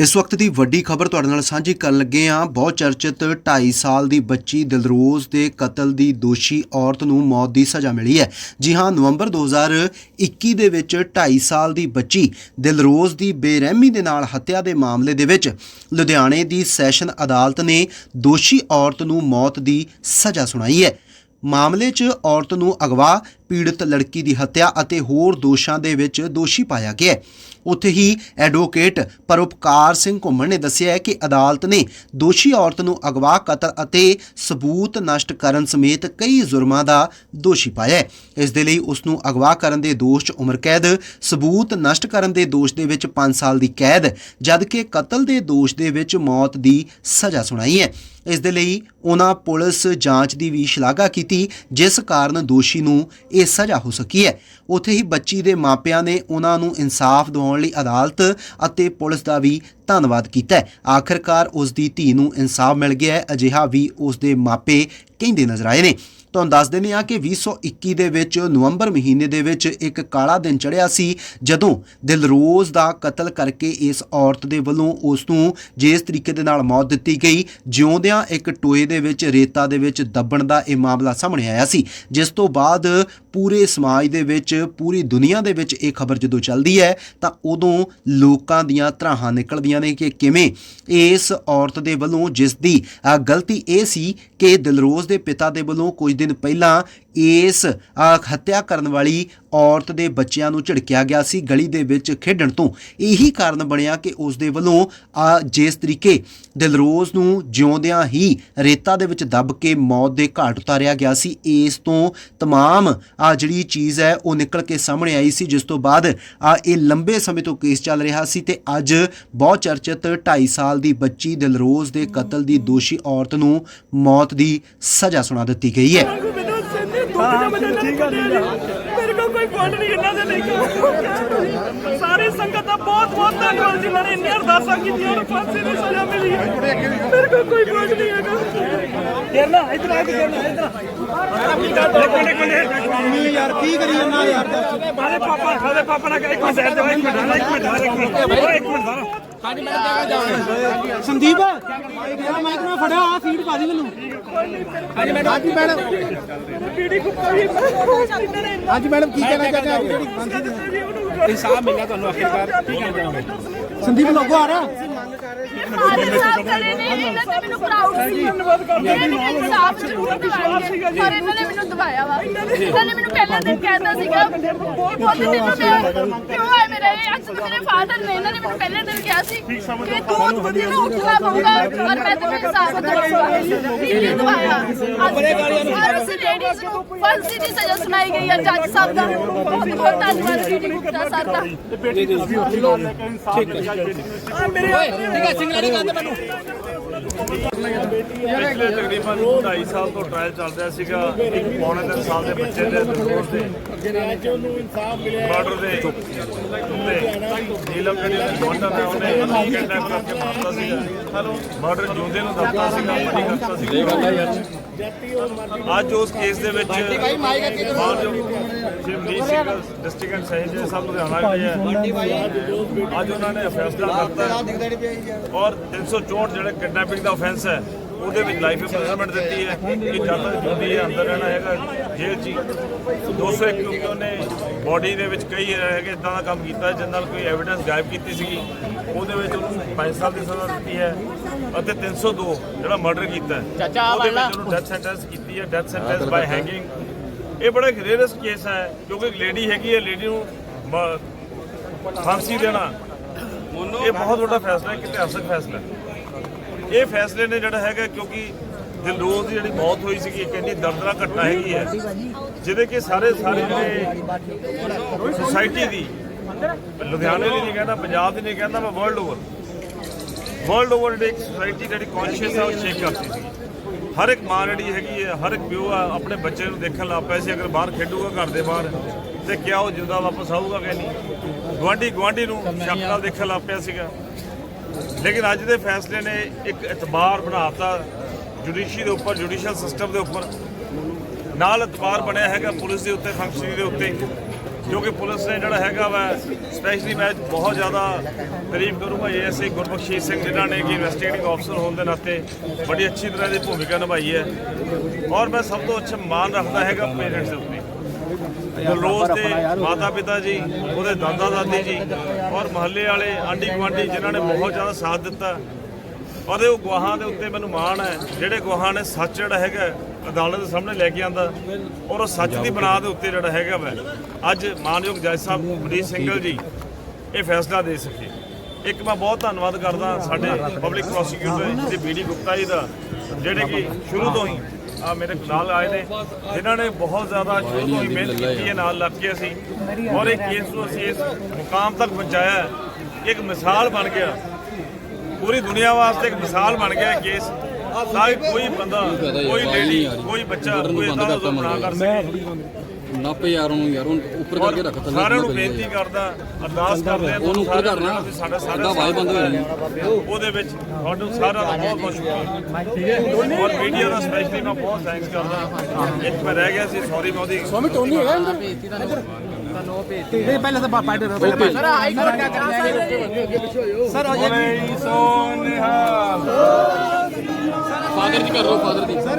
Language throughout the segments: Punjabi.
ਇਸ ਵਕਤ ਦੀ ਵੱਡੀ ਖਬਰ ਤੁਹਾਡੇ ਨਾਲ ਸਾਂਝੀ ਕਰਨ ਲੱਗੇ ਹਾਂ। ਬਹੁਤ ਚਰਚਿਤ 2.5 ਸਾਲ ਦੀ ਬੱਚੀ ਦਿਲਰੋਜ਼ ਦੇ ਕਤਲ ਦੀ ਦੋਸ਼ੀ ਔਰਤ ਨੂੰ ਮੌਤ ਦੀ ਸਜ਼ਾ ਮਿਲੀ ਹੈ। ਜੀ ਹਾਂ, ਨਵੰਬਰ 2021 ਦੇ ਵਿੱਚ 2.5 ਸਾਲ ਦੀ ਬੱਚੀ ਦਿਲਰੋਜ਼ ਦੀ ਬੇਰਹਿਮੀ ਦੇ ਨਾਲ ਹੱਤਿਆ ਦੇ ਮਾਮਲੇ ਦੇ ਵਿੱਚ ਲੁਧਿਆਣੇ ਦੀ ਸੈਸ਼ਨ ਅਦਾਲਤ ਨੇ ਦੋਸ਼ੀ ਔਰਤ ਨੂੰ ਮੌਤ ਦੀ ਸਜ਼ਾ ਸੁਣਾਈ ਹੈ। ਮਾਮਲੇ 'ਚ ਔਰਤ ਨੂੰ ਅਗਵਾ ਪੀੜਤ ਲੜਕੀ ਦੀ ਹੱਤਿਆ ਅਤੇ ਹੋਰ ਦੋਸ਼ਾਂ ਦੇ ਵਿੱਚ ਦੋਸ਼ੀ ਪਾਇਆ ਗਿਆ ਹੈ। ਉੱਥੇ ਹੀ ਐਡਵੋਕੇਟ ਪਰਉਪਕਾਰ ਸਿੰਘ ਘੁੰਮਣ ਨੇ ਦੱਸਿਆ ਹੈ ਕਿ ਅਦਾਲਤ ਨੇ ਦੋਸ਼ੀ ਔਰਤ ਨੂੰ ਅਗਵਾ, ਕਤਲ ਅਤੇ ਸਬੂਤ ਨਸ਼ਟ ਕਰਨ ਸਮੇਤ ਕਈ ਜੁਰਮਾਂ ਦਾ ਦੋਸ਼ੀ ਪਾਇਆ ਹੈ। ਇਸ ਦੇ ਲਈ ਉਸ ਨੂੰ ਅਗਵਾ ਕਰਨ ਦੇ ਦੋਸ਼ 'ਚ ਉਮਰ ਕੈਦ, ਸਬੂਤ ਨਸ਼ਟ ਕਰਨ ਦੇ ਦੋਸ਼ ਦੇ ਵਿੱਚ 5 ਸਾਲ ਦੀ ਕੈਦ, ਜਦਕਿ ਕਤਲ ਦੇ ਦੋਸ਼ ਦੇ ਵਿੱਚ ਮੌਤ ਦੀ ਸਜ਼ਾ ਸੁਣਾਈ ਹੈ। ਇਸ ਦੇ ਲਈ ਉਹਨਾਂ ਪੁਲਿਸ ਜਾਂਚ ਦੀ ਵੀ ਸ਼ਲਾਘਾ ਕੀਤੀ, ਜਿਸ ਕਾਰਨ ਦੋਸ਼ੀ ਨੂੰ ਇਹ ਸਜ਼ਾ ਹੋ ਸਕੀ ਹੈ। ਉੱਥੇ ਹੀ ਬੱਚੀ ਦੇ ਮਾਪਿਆਂ ਨੇ ਉਹਨਾਂ ਨੂੰ ਇਨਸਾਫ ਦਿਵਾਉਣ ਲਈ ਅਦਾਲਤ ਅਤੇ ਪੁਲਿਸ ਦਾ ਵੀ ਧੰਨਵਾਦ ਕੀਤਾ ਹੈ। ਆਖਰਕਾਰ ਉਸ ਦੀ ਧੀ ਨੂੰ ਇਨਸਾਫ ਮਿਲ ਗਿਆ ਹੈ। ਅਜਿਹਾ ਵੀ ਉਸ ਦੇ ਮਾਪੇ ਕਹਿੰਦੇ ਨਜ਼ਰ ਆਏ ਨੇ। ਤੁਹਾਨੂੰ ਦੱਸ ਦਿੰਦੇ ਹਾਂ ਕਿ 2021 ਦੇ ਵਿੱਚ ਨਵੰਬਰ ਮਹੀਨੇ ਦੇ ਵਿੱਚ ਇੱਕ ਕਾਲਾ ਦਿਨ ਚੜ੍ਹਿਆ ਸੀ, ਜਦੋਂ ਦਿਲਰੋਜ਼ ਦਾ ਕਤਲ ਕਰਕੇ ਇਸ ਔਰਤ ਦੇ ਵੱਲੋਂ ਉਸ ਨੂੰ ਜਿਸ ਤਰੀਕੇ ਦੇ ਨਾਲ ਮੌਤ ਦਿੱਤੀ ਗਈ। ਜਿਉਂਦਿਆਂ ਇੱਕ ਟੋਏ ਦੇ ਵਿੱਚ, ਰੇਤਾ ਦੇ ਵਿੱਚ ਦੱਬਣ ਦਾ ਇਹ ਮਾਮਲਾ ਸਾਹਮਣੇ ਆਇਆ ਸੀ। ਜਿਸ ਤੋਂ ਬਾਅਦ ਪੂਰੇ ਸਮਾਜ ਦੇ ਵਿੱਚ, ਪੂਰੀ ਦੁਨੀਆ ਦੇ ਵਿੱਚ ਇਹ ਖਬਰ ਜਦੋਂ ਚੱਲਦੀ ਹੈ, ਤਾਂ ਉਦੋਂ ਲੋਕਾਂ ਦੀਆਂ ਧਰਾਹਾਂ ਨਿਕਲਦੀਆਂ ਨੇ ਕਿ ਕਿਵੇਂ ਇਸ ਔਰਤ ਦੇ ਵੱਲੋਂ, ਜਿਸ ਦੀ ਗਲਤੀ ਇਹ ਸੀ ਕਿ ਦਿਲਰੋਜ਼ ਦੇ ਪਿਤਾ ਦੇ ਵੱਲੋਂ ਕੁਝ ਦਿਨ ਪਹਿਲਾਂ ਇਸ ਹੱਤਿਆ ਕਰਨ ਵਾਲੀ ਔਰਤ ਦੇ ਬੱਚਿਆਂ ਨੂੰ ਝਿੜਕਿਆ ਗਿਆ ਸੀ ਗਲੀ ਦੇ ਵਿੱਚ ਖੇਡਣ ਤੋਂ। ਇਹੀ ਕਾਰਨ ਬਣਿਆ ਕਿ ਉਸ ਦੇ ਵੱਲੋਂ ਜਿਸ ਤਰੀਕੇ ਦਿਲਰੋਜ਼ ਨੂੰ ਜਿਉਂਦਿਆਂ ਹੀ ਰੇਤਾ ਦੇ ਵਿੱਚ ਦੱਬ ਕੇ ਮੌਤ ਦੇ ਘਾਟ ਉਤਾਰਿਆ ਗਿਆ ਸੀ, ਇਸ ਤੋਂ ਤਮਾਮ ਆ ਜਿਹੜੀ ਚੀਜ਼ ਹੈ, ਉਹ ਨਿਕਲ ਕੇ ਸਾਹਮਣੇ ਆਈ ਸੀ, ਜਿਸ ਤੋਂ ਬਾਅਦ ਆ ਇਹ ਲੰਬੇ ਸਮੇਂ ਤੋਂ ਕੇਸ ਚੱਲ ਰਿਹਾ ਸੀ ਤੇ ਅੱਜ ਬਹੁਤ ਚਰਚਿਤ 2.5 ਸਾਲ ਦੀ ਬੱਚੀ ਦਿਲਰੋਜ਼ ਦੇ ਕਤਲ ਦੀ ਦੋਸ਼ੀ ਔਰਤ ਨੂੰ ਮੌਤ ਦੀ ਸਜ਼ਾ ਸੁਣਾ ਦਿੱਤੀ ਗਈ ਹੈ। ਮੇਰੇ ਕੋਲ ਕੋਈ ਫੰਡ ਨਹੀਂ ਇਹਨਾਂ ਦੇ ਲਈ ਸਾਰੀ ਸੰਗਤ ਦਾ ਬਹੁਤ ਬਹੁਤ ਧੰਨਵਾਦ ਜਿਨ੍ਹਾਂ ਨੇ ਇੰਨੀਆਂ ਅਰਦਾਸਾਂ ਕੀਤੀਆਂ ਔਰ ਫਾਂਸੀ ਦੀ ਸਜ਼ਾ ਮਿਲੀ ਹੈ ਮੇਰੇ ਕੋਲ ਕੋਈ ਫੰਡ ਨਹੀਂ ਹੈਗਾ ਗਿਰਨਾ ਇਧਰ ਆ ਕੇ ਗਿਰਨਾ ਇਧਰ ਇੱਕ ਮਿੰਟ ਇੱਕ ਮਿੰਟ ਯਾਰ ਕੀ ਕਰੀ ਜਾਂਦਾ ਯਾਰ ਮਾਰੇ ਪਾਪਾ ਖਾਦੇ ਪਾਪਾ ਨਾਲ ਇੱਕ ਮਿੰਟ ਸਾਈਡ ਤੇ ਇੱਕ ਮਿੰਟ ਇੱਕ ਮਿੰਟ ਇੱਕ ਮਿੰਟ ਇੱਕ ਮਿੰਟ ਸੰਦੀਪ ਯਾਰ ਮੈਂ ਤੈਨੂੰ ਫੜਿਆ ਆ ਫੀਡ ਪਾ ਦੀ ਮੈਨੂੰ। ਹਾਂਜੀ ਮੈਡਮ। ਹਾਂਜੀ ਮੈਡਮ। ਬੀੜੀ ਕੁੱਤਾ ਵੀ ਹਾਂਜੀ ਮੈਡਮ ਕੀ ਕਹਿਣਾ ਚਾਹੁੰਦੇ ਆ ਜਿਹੜੀ ਫਾਂਸੀ ਦੇ ਇਨਸਾਫ ਮਿਲਿਆ ਤੁਹਾਨੂੰ ਆਖਿਰਕਾਰ। ਕੀ ਕਹਿੰਦੇ ਸੰਦੀਪ ਲੋਗੋ ਆ ਰਿਹਾ? ਮੈਨੂੰ ਪ੍ਰਾਊਡ ਸੀ। ਧੰਨਵਾਦ ਕਰਦੇ ਇਹਨਾਂ ਨੇ ਮੈਨੂੰ ਸਾਫ਼ ਜ਼ਰੂਰ ਦਵਾਇਆ ਪਰ ਇਹਨਾਂ ਨੇ ਮੈਨੂੰ ਦਵਾਇਆ ਵਾ। ਇਹਨਾਂ ਨੇ ਮੈਨੂੰ ਪਹਿਲਾਂ ਦਿਨ ਕਹਿਤਾ ਸੀਗਾ ਬਹੁਤ ਦਿਨ ਮੈਂ ਕਿਉਂ ਹੈ ਮੇਰੇ? ਅੱਜ ਤੋਂ ਮੇਰੇ ਫਾਦਰ ਨੇ ਇਹਨਾਂ ਨੇ ਮੈਨੂੰ ਪਹਿਲੇ ਦਿਨ ਕਿਹਾ ਸੀ ਕਿ ਤੂੰ ਵਧੀਆ ਨਾ ਉੱਠਣਾ ਪਊਗਾ ਔਰ ਮੈਂ ਤੈਨੂੰ ਇਨਸਾਫ ਦਵਾਉਂਗਾ ਇਹ ਦਵਾਇਆ ਔਰ ਉਸ ਲੇਡੀਜ਼ ਨੂੰ ਫਾਂਸੀ ਦੀ ਸਜ਼ਾ ਸੁਣਾਈ ਗਈ ਹੈ ਜੱਜ ਸਾਹਿਬ ਦਾ। ਬਹੁਤ ਬਹੁਤ ਧੰਨਵਾਦ ਜੀ ਗੁਪਤਾ ਸਰ ਦਾ। ਆ ਮੇਰੇ ਠੀਕ ਹੈ ਸਿੰਗਲ ਗੱਲ ਮੈਨੂੰ। ਪਿਛਲੇ ਤਕਰੀਬਨ 2.5 ਸਾਲ ਤੋਂ ਟ੍ਰਾਇਲ ਚੱਲ ਰਿਹਾ ਸੀਗਾ, ਇੱਕ ਪੌਣੇ ਤਿੰਨ ਸਾਲ ਦੇ ਬੱਚੇ ਦੇ ਦੋਸ਼ ਦੇ। ਬਾਰਡਰ ਦੇ ਉੱਤੇ ਨੀਲਮ ਜਿਹੜੀ ਗਵੰਡਰ ਹੈ ਉਹਨੇ ਕਿਡਨੈਪ ਕਰਕੇ ਮਾਰਤਾ ਸੀਗਾ। ਮਰਡਰ ਜੂਦੇ ਨੂੰ ਦੱਸਦਾ ਸੀਗਾ ਬੜੀ ਕਰਤਾ ਸੀਗਾ ਅੱਜ ਉਸ ਕੇਸ ਦੇ ਵਿੱਚ ਸਿੰਘ ਡਿਸਟ੍ਰਿਕਟ ਐਂਡ ਸਹਿਜ ਸਾਹਿਬ ਲੁਧਿਆਣਾ ਗਏ ਹੈ। ਅੱਜ ਉਹਨਾਂ ਨੇ ਫੈਸਲਾ ਕਰਤਾ। ਔਰ 364 ਜਿਹੜੇ ਕਿਡਨੈਪਿੰਗ ਦਾ ਆਫੈਂਸ ਹੈ ਉਹਦੇ ਵਿੱਚ ਲਾਈਫ ਇੰਪ੍ਰਿਜ਼ਨਮੈਂਟ ਦਿੱਤੀ ਹੈ। ਕਿ ਜਦ ਤੱਕ ਜੁਦੀ ਹੈ ਅੰਦਰ ਰਹਿਣਾ ਹੈਗਾ ਜੇਲ੍ਹ 'ਚ ਹੀ। 201 ਕਿਉਂਕਿ ਉਹਨੇ ਬਾਡੀ ਦੇ ਵਿੱਚ ਕਈ ਹੈਗੇ ਇਦਾਂ ਦਾ ਕੰਮ ਕੀਤਾ ਜਿਸ ਨਾਲ ਕੋਈ ਐਵੀਡੈਂਸ ਗਾਇਬ ਕੀਤੀ ਸੀਗੀ। ਉਹਦੇ ਵਿੱਚ ਉਹਨੂੰ 5 ਸਾਲ ਦੀ ਸਜ਼ਾ ਦਿੱਤੀ ਹੈ ਅਤੇ 302 ਜਿਹੜਾ ਮਰਡਰ ਕੀਤਾ ਹੈ ਉਹਦੇ ਵਿੱਚ ਉਹਨੂੰ ਡੈਥ ਸੈਂਟੈਂਸ ਕੀਤੀ ਹੈ ਡੈਥ ਸੈਂਟੈਂਸ ਬਾਈ ਹੈਂਗਿੰਗ ਇਹ ਬੜਾ ਗ੍ਰੇਟੈਸਟ ਕੇਸ ਹੈ ਕਿਉਂਕਿ ਇੱਕ ਲੇਡੀ ਹੈਗੀ ਹੈ ਲੇਡੀ ਨੂੰ ਫਾਂਸੀ ਦੇਣਾ। ਇਹ ਬਹੁਤ ਵੱਡਾ ਫੈਸਲਾ ਹੈ ਇੱਕ ਇਤਿਹਾਸਕ ਫੈਸਲਾ ਇਹ ਫੈਸਲੇ ਨੇ ਜਿਹੜਾ ਹੈਗਾ ਕਿਉਂਕਿ ਦਿਲਰੋਜ਼ ਦੀ ਜਿਹੜੀ ਮੌਤ ਹੋਈ ਸੀਗੀ, ਇੱਕ ਇੰਨੀ ਦਰਦਨਾਕ ਘਟਨਾ ਹੈਗੀ ਹੈ, ਜਿਹਦੇ ਕਿ ਸਾਰੇ ਸਾਰੇ ਜਿਹੜੇ ਸੋਸਾਇਟੀ ਦੀ, ਲੁਧਿਆਣੇ ਦੀ ਨਹੀਂ ਕਹਿੰਦਾ, ਪੰਜਾਬ ਦੀ ਨਹੀਂ ਕਹਿੰਦਾ, ਮੈਂ ਵਰਲਡ ਓਵਰ ਵਰਲਡ ਓਵਰ ਜਿਹੜੀ ਸੋਸਾਇਟੀ ਜਿਹੜੀ ਕੌਨਸ਼ੀਅਸ ਆ, ਉਹ ਸ਼ੇਕ ਕਰਦੀ ਸੀ ਹਰ ਇੱਕ ਮਾਂ ਜਿਹੜੀ ਹੈਗੀ ਹੈ, ਹਰ ਇੱਕ ਪਿਓ ਆ, ਆਪਣੇ ਬੱਚੇ ਨੂੰ ਦੇਖਣ ਲੱਗ ਪਿਆ ਸੀ, ਅਗਰ ਬਾਹਰ ਖੇਡੂਗਾ ਘਰ ਦੇ ਬਾਹਰ, ਤੇ ਕਿਆ ਉਹ ਜਿੰਦਾ ਵਾਪਸ ਆਊਗਾ ਕਿ ਨਹੀਂ? ਗਵਾਂਢੀ ਗਵਾਂਢੀ ਨੂੰ ਸ਼ੱਕ ਨਾਲ ਦੇਖਣ ਲੱਗ ਪਿਆ ਸੀਗਾ। ਲੇਕਿਨ ਅੱਜ ਦੇ ਫੈਸਲੇ ਨੇ ਇੱਕ ਇਤਬਾਰ ਬਣਾਤਾ ਜੁਡੀਸ਼ੀ ਦੇ ਉੱਪਰ, ਜੁਡੀਸ਼ੀਅਲ ਸਿਸਟਮ ਦੇ ਉੱਪਰ ਨਾਲ ਅਤਬਾਰ ਬਣਿਆ ਹੈਗਾ ਪੁਲਿਸ ਦੇ ਉੱਤੇ, ਫੰਕਸ਼ਨਰੀ ਦੇ ਉੱਤੇ ਕਿਉਂਕਿ ਪੁਲਿਸ ਨੇ ਜਿਹੜਾ ਹੈਗਾ ਵਾ ਸਪੈਸ਼ਲੀ ਮੈਂ ਬਹੁਤ ਜ਼ਿਆਦਾ ਤਾਰੀਫ ਕਰੂੰਗਾ ਏਐਸਆਈ ਗੁਰਬਖਸ਼ੀਸ਼ ਸਿੰਘ, ਜਿਨ੍ਹਾਂ ਨੇ ਕਿ ਇਨਵੈਸਟੀਗੇਟਿੰਗ ਅਫਸਰ ਹੋਣ ਦੇ ਨਾਤੇ ਬੜੀ ਅੱਛੀ ਤਰ੍ਹਾਂ ਦੀ ਭੂਮਿਕਾ ਨਿਭਾਈ ਹੈ। ਔਰ ਮੈਂ ਸਭ ਤੋਂ ਅੱਛਾ ਮਾਣ ਰੱਖਦਾ ਹੈਗਾ ਪੇਰੈਂਟਸ ਦੇ ਉੱਤੇ। ਰੋਜ਼ ਦੇ ਮਾਤਾ ਪਿਤਾ ਜੀ, ਉਹਦੇ ਦਾਦਾ ਦਾਦੀ ਜੀ, ਔਰ ਮਹੱਲੇ ਵਾਲੇ ਆਂਢੀ ਗੁਆਂਢੀ ਜਿਨ੍ਹਾਂ ਨੇ ਬਹੁਤ ਜ਼ਿਆਦਾ ਸਾਥ ਦਿੱਤਾ ਔਰ ਉਹ ਗਵਾਹਾਂ ਦੇ ਉੱਤੇ ਮੈਨੂੰ ਮਾਣ ਹੈ, ਜਿਹੜੇ ਗਵਾਹਾਂ ਨੇ ਸੱਚ ਜਿਹੜਾ ਹੈਗਾ, ਅਦਾਲਤ ਦੇ ਸਾਹਮਣੇ ਲੈ ਕੇ ਆਂਦਾ ਔਰ ਉਹ ਸੱਚ ਦੀ ਬਣਾ ਦੇ ਉੱਤੇ ਜਿਹੜਾ ਹੈਗਾ ਵੈ। ਅੱਜ ਮਾਨਯੋਗ ਜੱਜ ਸਾਹਿਬ ਮਨੀਸ਼ ਸਿੰਘਲ ਜੀ, ਇਹ ਫੈਸਲਾ ਦੇ ਸਕੇ। ਇੱਕ ਮੈਂ ਬਹੁਤ ਧੰਨਵਾਦ ਕਰਦਾ ਸਾਡੇ public prosecutor ji B D Gupta ji ਦਾ, ਜਿਹੜੇ ਕਿ ਸ਼ੁਰੂ ਤੋਂ ਹੀ ਆ ਮੇਰੇ ਨਾਲ ਆਏ ਨੇ। ਜਿਨ੍ਹਾਂ ਨੇ ਬਹੁਤ ਜ਼ਿਆਦਾ ਸ਼ੁਰੂ ਤੋਂ ਹੀ ਮਿਹਨਤ ਕੀਤੀ ਹੈ, ਨਾਲ ਲੱਗ ਕੇ ਅਸੀਂ। ਔਰ ਇਹ ਕੇਸ ਨੂੰ ਅਸੀਂ ਇਸ ਮੁਕਾਮ ਤੱਕ ਪਹੁੰਚਾਇਆ। ਇੱਕ ਮਿਸਾਲ ਬਣ ਗਿਆ। ਪੂਰੀ ਦੁਨੀਆ ਵਾਸਤੇ ਇੱਕ ਮਿਸਾਲ ਬਣ ਗਿਆ ਇਹ ਕੇਸ ਕਿ ਕੋਈ ਬੰਦਾ ਕੋਈ ਲੇਡੀ ਕੋਈ ਬੱਚਾ ਕੋਈ ਇਦਾਂ ਦਾ ਨਾ ਕਰ ਸਕੇ ਨੱਪ ਯਾਰ ਉਹਨੂੰ ਯਾਰ ਉਹਨੂੰ ਉੱਪਰ ਕਰਕੇ ਰੱਖ ਥੱਲੇ ਸਾਰਿਆਂ ਨੂੰ ਬੇਨਤੀ ਕਰਦਾ ਅਰਦਾਸ ਕਰਦੇ ਆ ਉਹਨੂੰ ਉੱਪਰ ਕਰਨਾ। ਸਾਡਾ ਸਾਰਾ ਸਾਡਾ ਬੰਦ ਹੋ ਜਾਣੀ। ਉਹਦੇ ਵਿੱਚ ਤੁਹਾਨੂੰ ਸਾਰਿਆਂ ਦਾ ਬਹੁਤ ਬਹੁਤ ਸ਼ੁਕਰੀਆ। ਔਰ ਮੀਡੀਆ ਦਾ ਸਪੈਸ਼ਲੀ ਮੈਂ ਬਹੁਤ ਥੈਂਕਸ ਕਰਦਾ। ਇੱਕ ਮੈਂ ਰਹਿ ਗਿਆ ਸੀ ਸੌਰੀ ਮੈਂ ਉਹਦੀ ਸਵਾਮੀ ਟੋਨੀ ਹੈਗਾ ਅੰਦਰ ਤੇ ਪਹਿਲਾਂ ਤਾਂ ਪਾਪਾ ਦੇ ਪਹਿਲਾਂ ਸਰ ਹਾਈ ਕੋਰਟ ਕਿਆ ਕਰ ਰਿਹਾ ਹੈ ਸਰ ਹੋ ਜਾਏ ਫਾਦਰ ਦੀ ਕਰੋ ਫਾਦਰ ਦੀ ਸਰ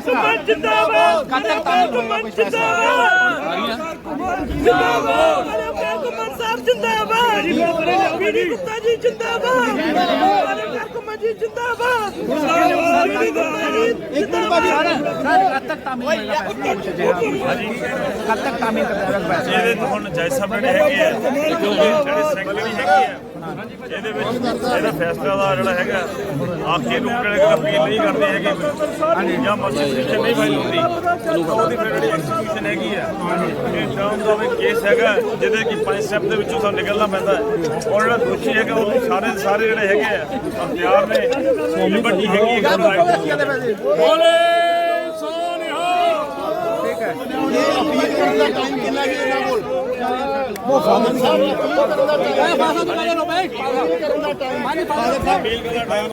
ਜਿੰਦਾਬਾਦ। ਜਿੰਦਾਬਾਦ ਕਦ ਤੱਕ ਤਾਮਿਲ ਹੋਏਗਾ ਕੋਈ ਜਿੰਦਾਬਾਦ। ਕੁਮਾਰ ਸਾਹਿਬ ਜਿੰਦਾਬਾਦ। ਬੀਡੀ ਗੁਪਤਾ ਜੀ ਜਿੰਦਾਬਾਦ। ਕੁਮਾਰ ਜੀ ਜਿੰਦਾਬਾਦ। ਇੱਕ ਮਿੰਟ ਬਾਜੀ ਸਰ ਕਦ ਤੱਕ ਤਾਮਿਲ ਹੋਏਗਾ ਕਦ ਤੱਕ ਤਾਮਿਲ ਕਰੇਗਾ ਇਹਦੇ ਤੋਂ ਹੁਣ ਜੱਜ ਸਾਹਿਬ ਜਿਹੜੇ ਹੈਗੇ ਆ ਜਿਹੜੇ ਸੈਕਟਰੀ ਹੈਗੇ ਆ ਇਹਦੇ ਵਿੱਚ ਇਹਦਾ ਫੈਸਲਾ ਦਾ ਜਿਹੜਾ ਹੈਗਾ ਆਖੇ ਨੂੰ ਕਿਹੜੇ ਅਪੀਲ ਨਹੀਂ ਕਰਦੇ ਹੈਗੇ ਜਾਂ ਮਸਜਿਦ ਨਹੀਂ ਫਾਈਲ ਹੁੰਦੀ ਉਹਦੀ ਫਿਰ ਜਿਹੜੀ ਐਕਸੀਕਿਊਸ਼ਨ ਹੈਗੀ ਆ ਇਹ ਟਰਮਸ ਆਫ ਕੇਸ ਹੈਗਾ ਜਿਹਦੇ ਕਿ ਪੰਜ ਸਟੈਪ ਦੇ ਵਿੱਚੋਂ ਸਾਨੂੰ ਨਿਕਲਣਾ ਪੈਂਦਾ ਹੈ। ਔਰ ਜਿਹੜਾ ਦੋਸ਼ੀ ਹੈਗਾ ਉਹ ਸਾਰੇ ਦੇ ਸਾਰੇ ਜਿਹੜੇ ਹੈਗੇ ਆ ਅਖਤਿਆਰ ਨੇ ਲਿਬਰਟੀ ਹੈਗੀ ਹੈ ਬੋਲੇ ਅਪੀਲ ਕਰਨ ਦਾ ਟਾਈਮ ਕਿੰਨਾ ਜੀ ਇਹਨਾਂ ਕੋਲ? ਸਾਹਿਬ